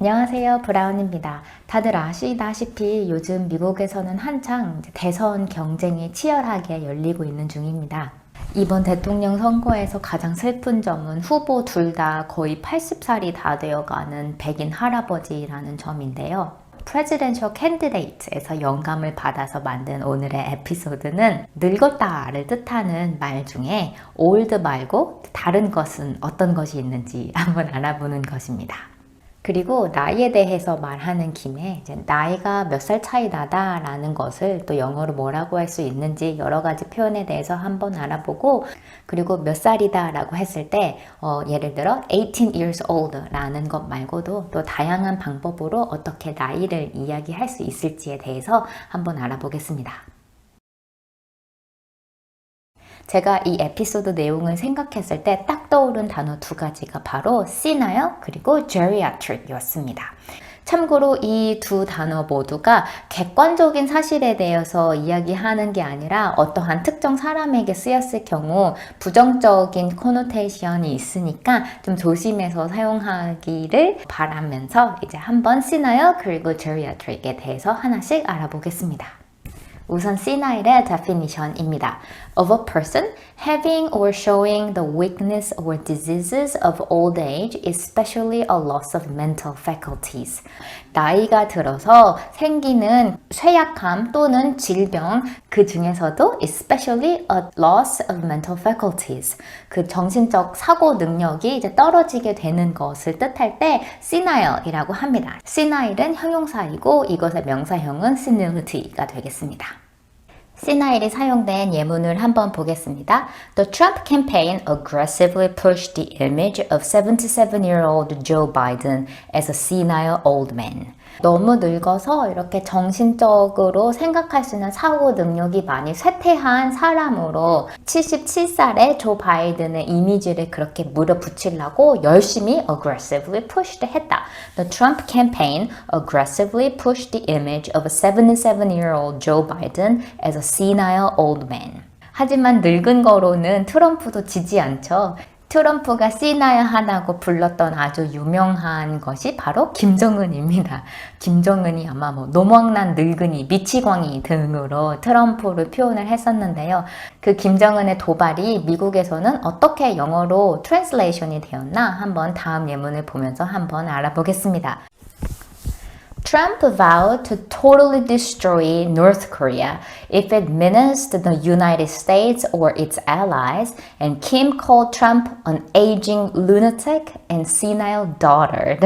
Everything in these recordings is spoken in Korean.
안녕하세요. 브라운입니다. 다들 아시다시피 요즘 미국에서는 한창 대선 경쟁이 치열하게 열리고 있는 중입니다. 이번 대통령 선거에서 가장 슬픈 점은 후보 둘 다 거의 80살이 다 되어가는 백인 할아버지라는 점인데요. 프레지덴셜 캔디데이트에서 영감을 받아서 만든 오늘의 에피소드는 늙었다를 뜻하는 말 중에 old 말고 다른 것은 어떤 것이 있는지 한번 알아보는 것입니다. 그리고 나이에 대해서 말하는 김에 나이가 몇 살 차이 나다라는 것을 또 영어로 뭐라고 할 수 있는지 여러 가지 표현에 대해서 한번 알아보고 그리고 몇 살이다 라고 했을 때 어, 예를 들어 18 years old라는 것 말고도 또 다양한 방법으로 어떻게 나이를 이야기할 수 있을지에 대해서 한번 알아보겠습니다. 제가 이 에피소드 내용을 생각했을 때 딱 떠오른 단어 두 가지가 바로 senile 그리고 geriatric 였습니다. 참고로 이 두 단어 모두가 객관적인 사실에 대해서 이야기하는 게 아니라 어떠한 특정 사람에게 쓰였을 경우 부정적인 코노테이션이 있으니까 좀 조심해서 사용하기를 바라면서 이제 한번 senile 그리고 geriatric에 대해서 하나씩 알아보겠습니다. 우선 C9의 definition입니다. Of a person having or showing the weakness or diseases of old age, especially a loss of mental faculties. 나이가 들어서 생기는 쇠약함 또는 질병, 그 중에서도 especially a loss of mental faculties. 그 정신적 사고 능력이 이제 떨어지게 되는 것을 뜻할 때 senile이라고 합니다. senile은 형용사이고 이것의 명사형은 senility가 되겠습니다. 시나일이 사용된 예문을 한번 보겠습니다. The Trump campaign aggressively pushed the image of 77-year-old Joe Biden as a senile old man. 너무 늙어서 이렇게 정신적으로 생각할 수 있는 사고 능력이 많이 쇠퇴한 사람으로 77살의 조 바이든의 이미지를 그렇게 물어붙이려고 열심히 aggressively pushed 했다. The Trump campaign aggressively pushed the image of a 77-year-old Joe Biden as a senile old man. 하지만 늙은 거로는 트럼프도 지지 않죠. 트럼프가 시나야 하다고 불렀던 아주 유명한 것이 바로 김정은입니다. 김정은이 아마 뭐 노망난 늙은이, 미치광이 등으로 트럼프를 표현을 했었는데요. 그 김정은의 도발이 미국에서는 어떻게 영어로 트랜슬레이션이 되었나 한번 다음 예문을 보면서 한번 알아보겠습니다. Trump vowed to totally destroy North Korea if it menaced the United States or its allies, and Kim called Trump an aging lunatic and senile dotard.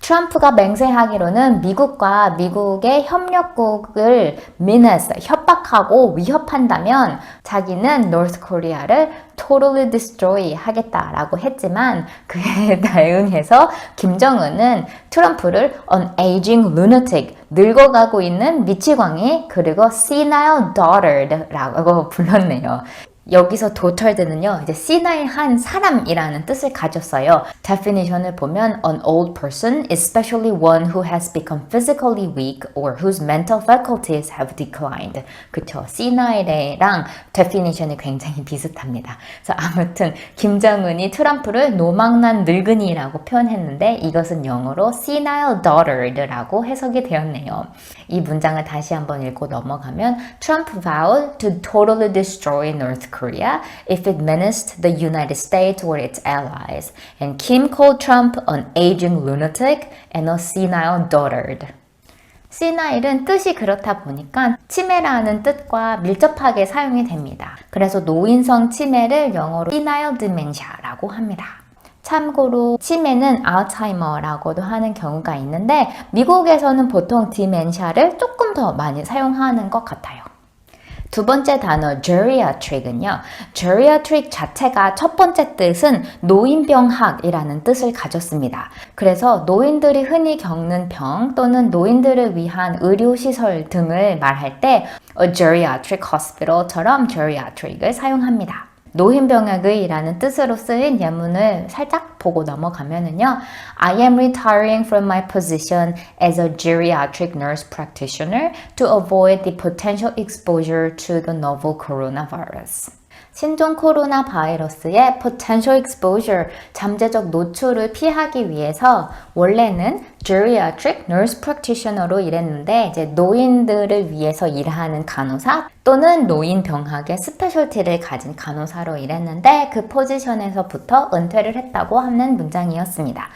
트럼프가 맹세하기로는 미국과 미국의 협력국을 menace, 협박하고 위협한다면 자기는 North Korea를 totally destroy 하겠다라고 했지만 그에 대응해서 김정은은 트럼프를 an aging lunatic, 늙어가고 있는 미치광이 그리고 senile dotard라고 불렀네요. 여기서 도털드는요, 이제 시나이한 사람이라는 뜻을 가졌어요. definition을 보면 an old person, especially one who has become physically weak or whose mental faculties have declined. 그쵸? 시나이랑 definition이 굉장히 비슷합니다. 그래서 아무튼 김정은이 트럼프를 노망난 늙은이라고 표현했는데 이것은 영어로 senile dotard라고 해석이 되었네요. 이 문장을 다시 한번 읽고 넘어가면 Trump vowed to totally destroy North Korea if it menaced the United States or its allies, and Kim called Trump an aging lunatic and a senile dotard. 시나일은 뜻이 그렇다 보니까 치매라는 뜻과 밀접하게 사용이 됩니다. 그래서 노인성 치매를 영어로 senile dementia라고 합니다. 참고로 치매는 알츠하이머라고도 하는 경우가 있는데 미국에서는 보통 디멘샤를 조금 더 많이 사용하는 것 같아요. 두 번째 단어 geriatric은요. geriatric 자체가 첫 번째 뜻은 노인병학이라는 뜻을 가졌습니다. 그래서 노인들이 흔히 겪는 병 또는 노인들을 위한 의료시설 등을 말할 때 a geriatric hospital처럼 geriatric을 사용합니다. 노인병약의라는 뜻으로 쓰인 예문을 살짝 보고 넘어가면은요. I am retiring from my position as a geriatric nurse practitioner to avoid the potential exposure to the novel coronavirus. 신종 코로나 바이러스의 potential exposure, 잠재적 노출을 피하기 위해서 원래는 geriatric nurse practitioner로 일했는데 이제 노인들을 위해서 일하는 간호사 또는 노인 병학의 스페셜티를 가진 간호사로 일했는데 그 포지션에서부터 은퇴를 했다고 하는 문장이었습니다.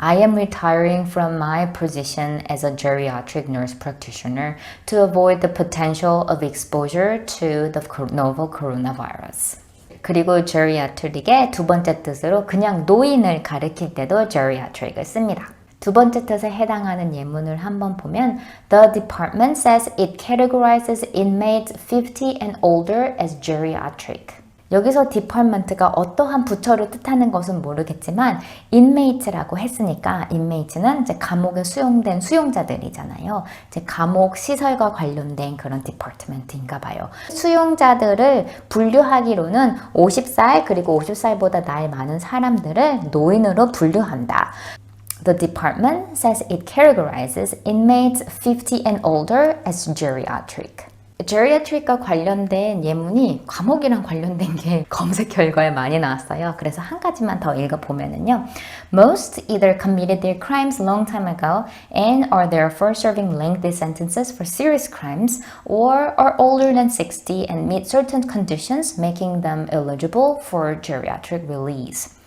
I am retiring from my position as a geriatric nurse practitioner to avoid the potential of exposure to the novel coronavirus. 그리고 geriatric의 두 번째 뜻으로 그냥 노인을 가리킬 때도 geriatric을 씁니다. 두 번째 뜻에 해당하는 예문을 한번 보면 The department says it categorizes inmates 50 and older as geriatric. 여기서 디partment가 어떠한 부처를 뜻하는 것은 모르겠지만 inmate라고 했으니까 inmate는 이제 감옥에 수용된 수용자들이잖아요. 이제 감옥 시설과 관련된 그런 디partment인가 봐요. 수용자들을 분류하기로는 50살 그리고 50살보다 나이 많은 사람들을 노인으로 분류한다. The department says it categorizes inmates 50 and older as geriatric. Geriatric과 관련된 예문이 과목이랑 관련된 게 검색 결과에 많이 나왔어요. 그래서 한 가지만 더 읽어보면은요. Most either committed their crimes long time ago and are therefore serving lengthy sentences for serious crimes or are older than 60 and meet certain conditions making them eligible for geriatric release.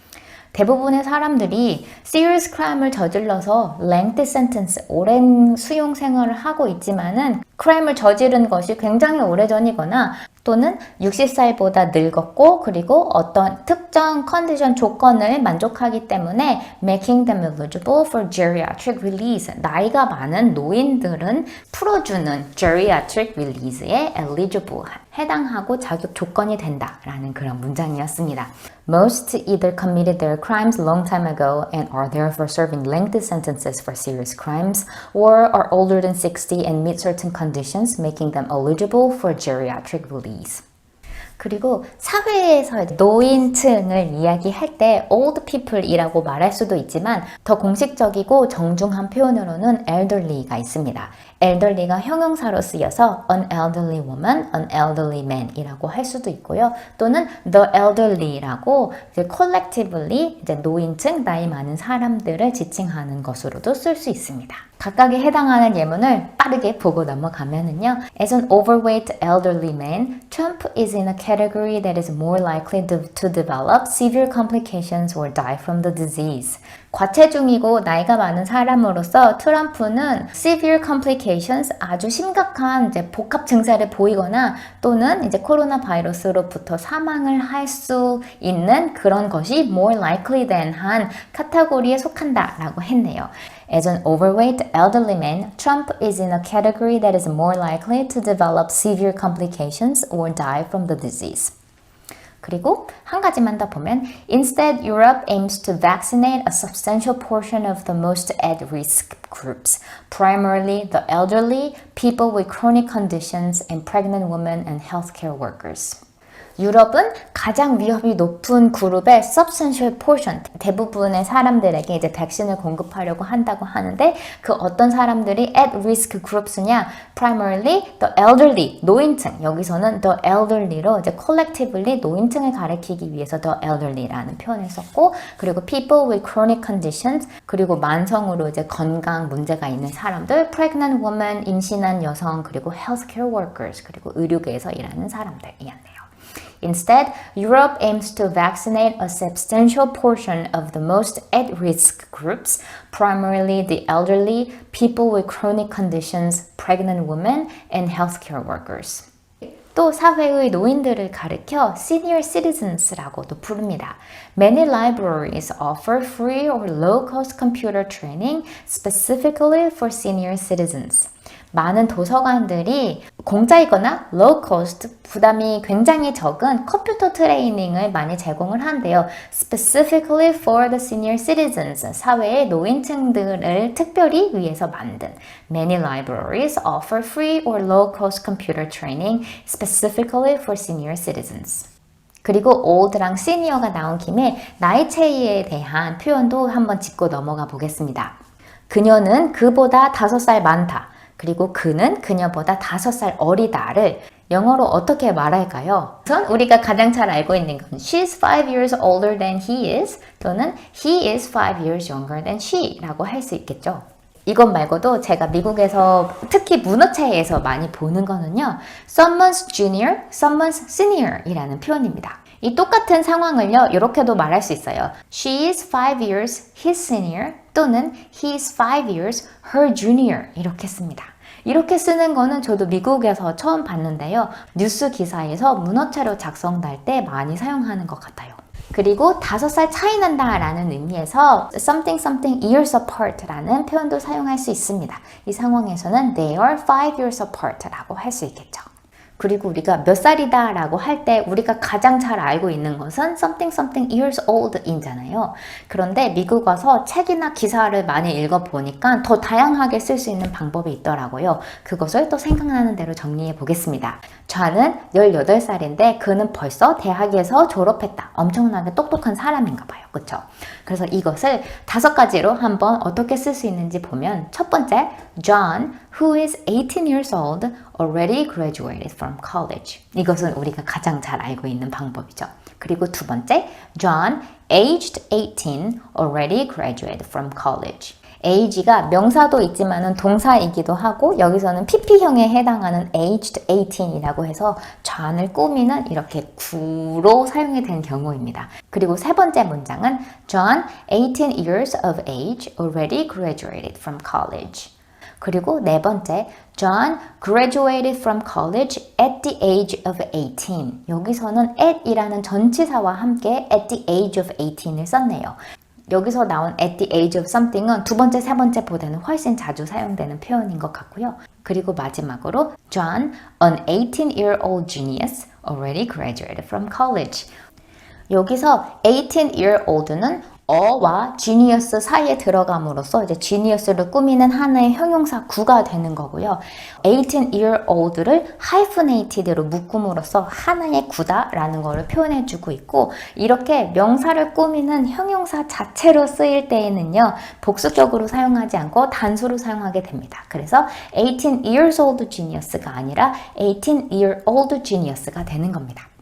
대부분의 사람들이 serious crime을 저질러서 lengthy sentence, 오랜 수용 생활을 하고 있지만은 crime을 저지른 것이 굉장히 오래전이거나 또는 60살보다 늙었고 그리고 어떤 특정 컨디션 조건을 만족하기 때문에 making them eligible for geriatric release 나이가 많은 노인들은 풀어주는 geriatric release에 eligible 해당하고 자격 조건이 된다라는 그런 문장이었습니다. Most either committed their crimes long time ago and are therefore serving lengthy sentences for serious crimes or are older than 60 and meet certain conditions making them eligible for geriatric release. 그리고 사회에서 노인층을 이야기할 때 old people이라고 말할 수도 있지만 더 공식적이고 정중한 표현으로는 elderly가 있습니다. elderly가 형용사로 쓰여서 an elderly woman, an elderly man이라고 할 수도 있고요. 또는 the elderly라고 이제 collectively 이제 노인층 나이 많은 사람들을 지칭하는 것으로도 쓸 수 있습니다. 각각에 해당하는 예문을 빠르게 보고 넘어가면은요. As an overweight elderly man, Trump is in a category that is more likely to, to develop severe complications or die from the disease. 과체중이고 나이가 많은 사람으로서 트럼프는 severe complications 아주 심각한 이제 복합 증세를 보이거나 또는 이제 코로나 바이러스로부터 사망을 할 수 있는 그런 것이 more likely than 한 카테고리에 속한다라고 했네요. As an overweight elderly man, Trump is in a category that is more likely to develop severe complications or die from the disease. 그리고 한 가지만 더 보면 Instead, Europe aims to vaccinate a substantial portion of the most at-risk groups, primarily the elderly, people with chronic conditions, and pregnant women and healthcare workers. 유럽은 가장 위험이 높은 그룹의 substantial portion, 대부분의 사람들에게 이제 백신을 공급하려고 한다고 하는데 그 어떤 사람들이 at risk groups냐? primarily the elderly, 노인층. 여기서는 the elderly로 이제 collectively 노인층을 가리키기 위해서 the elderly라는 표현을 썼고 그리고 people with chronic conditions 그리고 만성으로 이제 건강 문제가 있는 사람들, pregnant woman, 임신한 여성 그리고 healthcare workers 그리고 의료계에서 일하는 사람들이었네요. Instead, Europe aims to vaccinate a substantial portion of the most at risk groups, primarily the elderly, people with chronic conditions, pregnant women, and healthcare workers. 또 사회의 노인들을 가리켜 senior citizens라고도 부릅니다. Many libraries offer free or low-cost computer training specifically for senior citizens. 많은 도서관들이 공짜이거나 low cost 부담이 굉장히 적은 컴퓨터 트레이닝을 많이 제공을 한대요. Specifically for the senior citizens, 사회의 노인층들을 특별히 위해서 만든. Many libraries offer free or low cost computer training specifically for senior citizens. 그리고 old랑 senior가 나온 김에 나이 차이에 대한 표현도 한번 짚고 넘어가 보겠습니다. 그녀는 그보다 5살 많다. 그리고 그는 그녀보다 5살 어리다를 영어로 어떻게 말할까요? 우선 우리가 가장 잘 알고 있는 건 She's five years older than he is 또는 He is five years younger than she 라고 할 수 있겠죠. 이것 말고도 제가 미국에서 특히 문어체에서 많이 보는 거는요. Someone's junior, someone's senior 이라는 표현입니다. 이 똑같은 상황을요, 이렇게도 말할 수 있어요. She is five years his senior 또는 he is five years her junior 이렇게 씁니다. 이렇게 쓰는 거는 저도 미국에서 처음 봤는데요. 뉴스 기사에서 문어체로 작성될 때 많이 사용하는 것 같아요. 그리고 다섯 살 차이 난다 라는 의미에서 something something years apart 라는 표현도 사용할 수 있습니다. 이 상황에서는 they are five years apart 라고 할 수 있겠죠. 그리고 우리가 몇 살이다 라고 할 때 우리가 가장 잘 알고 있는 것은 something something years old 인잖아요. 그런데 미국 와서 책이나 기사를 많이 읽어보니까 더 다양하게 쓸 수 있는 방법이 있더라고요. 그것을 또 생각나는 대로 정리해 보겠습니다. 저는 18살인데 그는 벌써 대학에서 졸업했다. 엄청나게 똑똑한 사람인가 봐요. 그쵸? 그래서 이것을 다섯 가지로 한번 어떻게 쓸 수 있는지 보면 첫 번째, John, who is 18 years old, already graduated from college. 이것은 우리가 가장 잘 알고 있는 방법이죠. 그리고 두 번째, John, aged 18, already graduated from college. Age가 명사도 있지만은 동사이기도 하고 여기서는 pp형에 해당하는 aged 18이라고 해서 좌안을 꾸미는 이렇게 구로 사용이 된 경우입니다. 그리고 세 번째 문장은 John, 18 years of age, already graduated from college. 그리고 네 번째, John graduated from college at the age of 18. 여기서는 at이라는 전치사와 함께 at the age of 18을 썼네요. 여기서 나온 at the age of something은 두 번째, 세 번째 보다는 훨씬 자주 사용되는 표현인 것 같고요. 그리고 마지막으로 John, an 18-year-old genius, already graduated from college. 여기서 18-year-old는 어와 genius 사이에 들어감으로써 이제 genius를 꾸미는 하나의 형용사 구가 되는 거고요. 18-year-old를 hyphenated로 묶음으로써 하나의 구다라는 것을 표현해 주고 있고 이렇게 명사를 꾸미는 형용사 자체로 쓰일 때에는요. 복수격으로 사용하지 않고 단수로 사용하게 됩니다. 그래서 18 years old genius가 아니라 18 year old genius가 되는 겁니다.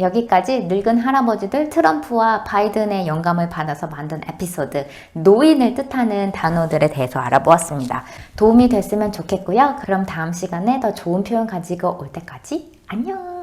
여기까지 늙은 할아버지들 트럼프와 바이든의 영감을 받아서 만든 에피소드 노인을 뜻하는 단어들에 대해서 알아보았습니다. 도움이 됐으면 좋겠고요. 그럼 다음 시간에 더 좋은 표현 가지고 올 때까지 안녕!